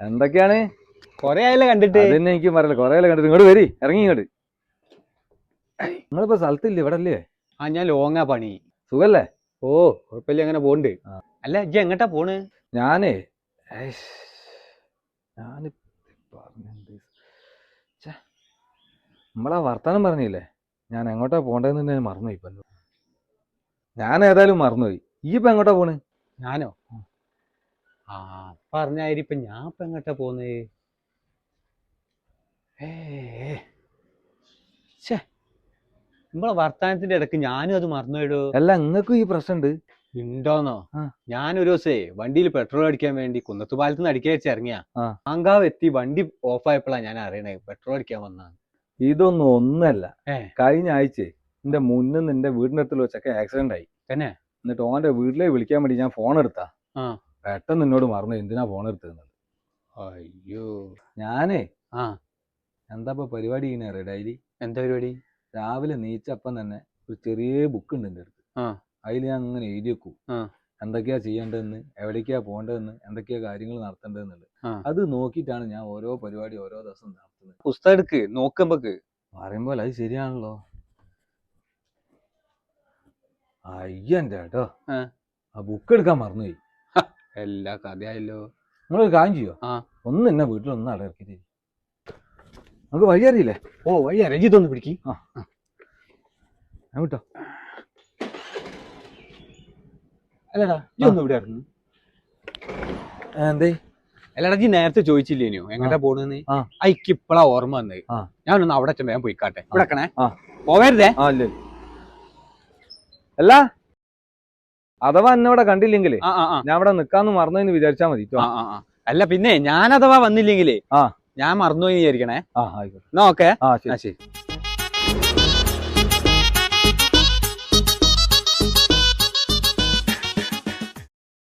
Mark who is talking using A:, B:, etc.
A: എന്തൊക്കെയാണ്?
B: കൊറേ ആയില്ല കണ്ടിട്ട്.
A: അതന്നെ എനിക്ക് പറയല കൊറേ കണ്ടിട്ട്. ഇങ്ങോട്ട് വരി. ഇറങ്ങി ഇങ്ങോട്ട്. നിങ്ങളിപ്പോ സ്ഥലത്തില്ല. ഇവിടെ അല്ലേ
B: ആ ഞാൻ ലോങ്ങാ പണി.
A: സുഖല്ലേ?
B: ഓ കുഴപ്പമില്ല. അങ്ങനെ പോണ്ട്. അല്ല ഇജ്ജ് എങ്ങട്ടാ പോണ്?
A: ഞാനേ ഞാൻ പറഞ്ഞെന്ത്? ഛെ, നമ്മളാ വർത്താനം പറഞ്ഞില്ലേ? ഞാൻ എങ്ങോട്ടാ പോണ്ടെന്ന് ഞാൻ മറന്നുപോയി ഇപ്പൊ. ഞാൻ ഏതായാലും മറന്നുപോയി. ഈ ഇപ്പൊ എങ്ങോട്ടാ പോണ്?
B: ഞാനോ? ആ. പറഞ്ഞായിരിക്കും. ഇപ്പൊ ഞാൻ ഇപ്പൊ എങ്ങട്ടാ പോകുന്നത് ഏ നമ്മളെ വർത്താനത്തിന്റെ ഇടയ്ക്ക് ഞാനും അത് മറന്നുപോയിടോ?
A: അല്ല നിങ്ങൾക്കും ഈ പ്രശ്നമുണ്ട്.
B: ഉണ്ടോന്നോ?
A: ഞാൻ
B: ഞാനൊരു ദിവസേ വണ്ടിയിൽ പെട്രോൾ അടിക്കാൻ വേണ്ടി കുന്നത്തുപാലത്ത് നിന്ന് അടിക്കാൻ വെച്ച് ഇറങ്ങിയ. ആങ്കാവ് എത്തി വണ്ടി ഓഫ് ആയപ്പോഴാണ് ഞാൻ അറിയണേ. പെട്രോൾ അടിക്കാൻ വന്നാണ്
A: ഇതൊന്നും ഒന്നല്ല. കഴിഞ്ഞ ആഴ്ച എന്റെ മുന്നിൽ നിന്റെ വീടിന്റെ അടുത്തുള്ള വെച്ചൊക്കെ ആക്സിഡന്റ് ആയി.
B: തന്നെ?
A: എന്നിട്ട് ഓന്റെ വീട്ടിലേക്ക് വിളിക്കാൻ വേണ്ടി ഞാൻ ഫോൺ എടുത്താ. പെട്ടെന്ന് എന്നോട് മറന്നു എന്തിനാ ഫോൺ എടുത്തത്
B: അയ്യോ.
A: ഞാനേ
B: ആ.
A: എന്താ പരിപാടി ഇങ്ങനെ ഡെയിലി
B: എന്താ പരിപാടി?
A: രാവിലെ നീച്ചപ്പം തന്നെ ഒരു ചെറിയ ബുക്ക് ഉണ്ട് എന്റെ അടുത്ത്. അതിൽ ഞാൻ അങ്ങനെ എഴുതി വെക്കും. എന്തൊക്കെയാ ചെയ്യേണ്ടതെന്ന് എവിടേക്കാ പോകേണ്ടതെന്ന് എന്തൊക്കെയാ കാര്യങ്ങൾ
B: നടത്തേണ്ടതെന്നുണ്ട്
A: അത് നോക്കിയിട്ടാണ് ഞാൻ ഓരോ പരിപാടി ഓരോ ദിവസം നടത്തുന്നത്.
B: പുസ്തകം എടുക്ക് നോക്കുമ്പോക്ക്
A: പറയുമ്പോൾ അത് ശരിയാണല്ലോ. അയ്യന്റെ കേട്ടോ
B: ആ.
A: ആ ബുക്ക് എടുക്കാൻ മറന്നുപോയി
B: എല്ലാ കഥയായല്ലോ.
A: നിങ്ങൾ കാര്യം ചെയ്യോ?
B: ആ.
A: ഒന്ന് എന്നെ വീട്ടിലൊന്ന് അടയിറക്കി നമുക്ക് വഴി അറിയില്ലേ?
B: ഓ വഴി രഞ്ജിത്തൊന്ന് പിടിക്ക്.
A: ഞാൻ വിട്ടോ.
B: അല്ലടാ ഇതൊന്നും ഇവിടെ ഇറങ്ങി.
A: എന്തേ?
B: അല്ലടാ ജി നേരത്തെ ചോദിച്ചില്ലേനോ എങ്ങനെ പോണെന്ന്?
A: ആ.
B: അയക്ക് ഇപ്പളാ ഓർമ്മ വന്നത്.
A: ആ.
B: ഞാനൊന്ന് അവിടെ ചെന്ന് ഞാൻ പോയിക്കാട്ടെ. ഇവിടെ
A: ആ.
B: പോവരുതേ.
A: ആ ഇല്ല. അല്ല? അഥവാ എന്നോടെ കണ്ടില്ലെങ്കിൽ ഞാൻ ഇവിടെ നിക്കാന്ന് മറന്നു എന്ന് വിചാരിച്ചാ മതി.
B: അല്ല പിന്നെ ഞാൻ അഥവാ വന്നില്ലെങ്കിലേ
A: ആ.
B: ഞാൻ മറന്നു വിചാരിക്കണേ.
A: ആ ആയിക്കോട്ടെ.
B: എന്നാ ഓക്കെ?
A: ആ
B: ശരി.